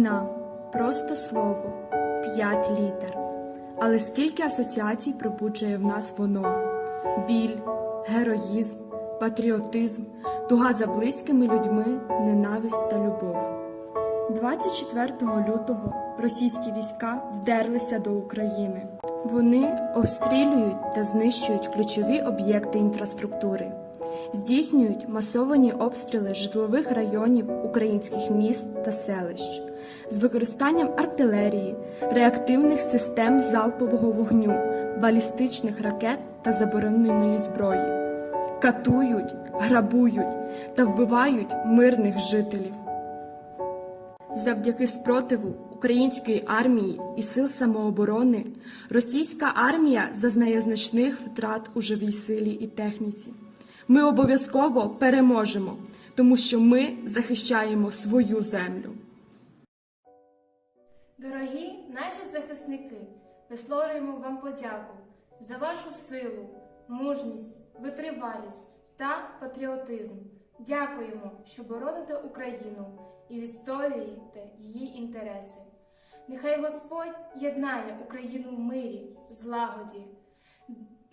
Війна просто слово, п'ять літер. Але скільки асоціацій пробуджує в нас воно: біль, героїзм, патріотизм, туга за близькими людьми, ненависть та любов. 24 лютого російські війська вдерлися до України. Вони обстрілюють та знищують ключові об'єкти інфраструктури, здійснюють масовані обстріли житлових районів українських міст та селищ з використанням артилерії, реактивних систем залпового вогню, балістичних ракет та забороненої зброї, катують, грабують та вбивають мирних жителів. Завдяки спротиву української армії і сил самооборони російська армія зазнає значних втрат у живій силі і техніці. Ми обов'язково переможемо, тому що ми захищаємо свою землю. Дорогі наші захисники, висловлюємо вам подяку за вашу силу, мужність, витривалість та патріотизм. Дякуємо, що бороните Україну і відстоюєте її інтереси. Нехай Господь єднає Україну в мирі, злагоді.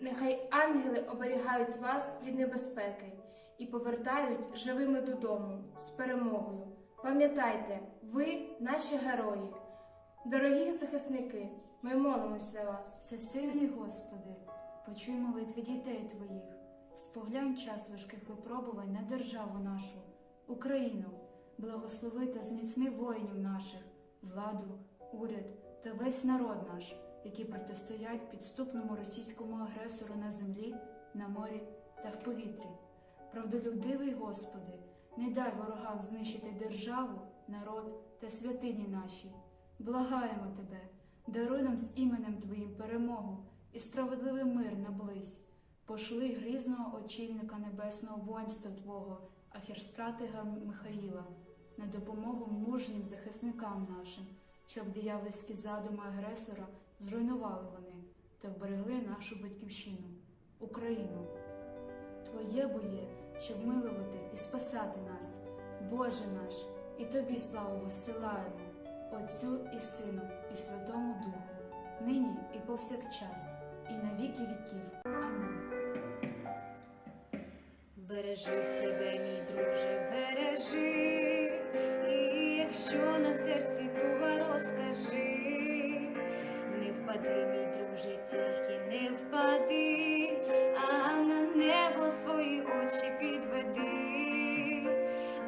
Нехай ангели оберігають вас від небезпеки і повертають живими додому з перемогою. Пам'ятайте, ви наші герої. Дорогі захисники, ми молимось за вас. Всесильний Господи, почуй молитви дітей Твоїх, споглянь час важких випробувань на державу нашу, Україну, благослови та зміцни воїнів наших, владу, уряд та весь народ наш, які протистоять підступному російському агресору на землі, на морі та в повітрі. Правдолюбивий Господи, не дай ворогам знищити державу, народ та святині наші. Благаємо Тебе, даруй нам з іменем Твоїм перемогу і справедливий мир наблизь. Пошли грізного очільника небесного воїнства Твого, Ахерстратига Михаїла, на допомогу мужнім захисникам нашим, щоб диявольські задуми агресора зруйнували вони та вберегли нашу батьківщину, Україну. Твоє боє, щоб милувати і спасати нас, Боже наш, і Тобі славу висилаємо, Отцю і Сину, і Святому Духу, нині і повсякчас, і на віки віків. Амінь. Бережи себе, мій друже, бережи, і якщо на серці туга розкажи, впади, мій друже, тільки не впади, а на небо свої очі підведи.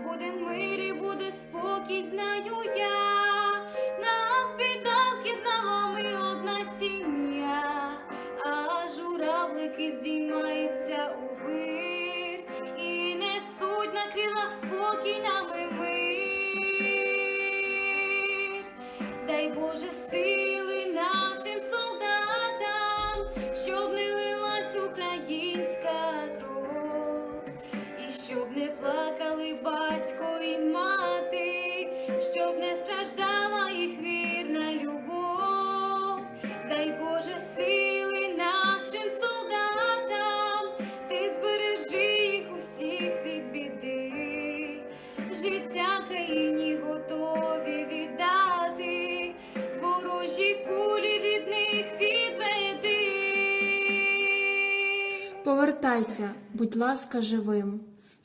Буде мир і буде спокій, знаю я. Нас біда з'єднала ми одна сім'я, а журавлики здіймаються у вир і несуть на крилах спокій плакали батько і мати, щоб не страждала їх вірна любов. Дай Боже сили нашим солдатам, ти збережи їх усіх від біди, життя країні готові віддати, ворожі кулі від них відведи. Повертайся, будь ласка, живим.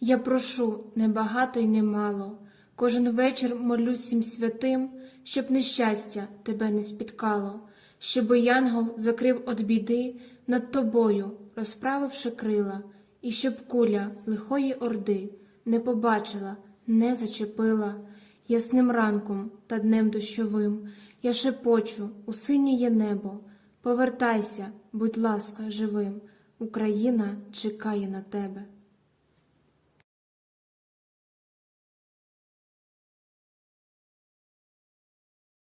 Я прошу небагато й немало. Кожен вечір молюсь всім святим, щоб нещастя тебе не спіткало, щоб янгол закрив от біди над тобою, розправивши крила, і щоб куля лихої орди не побачила, не зачепила. Ясним ранком та днем дощовим я шепочу у синіє небо. Повертайся, будь ласка, живим. Україна чекає на тебе.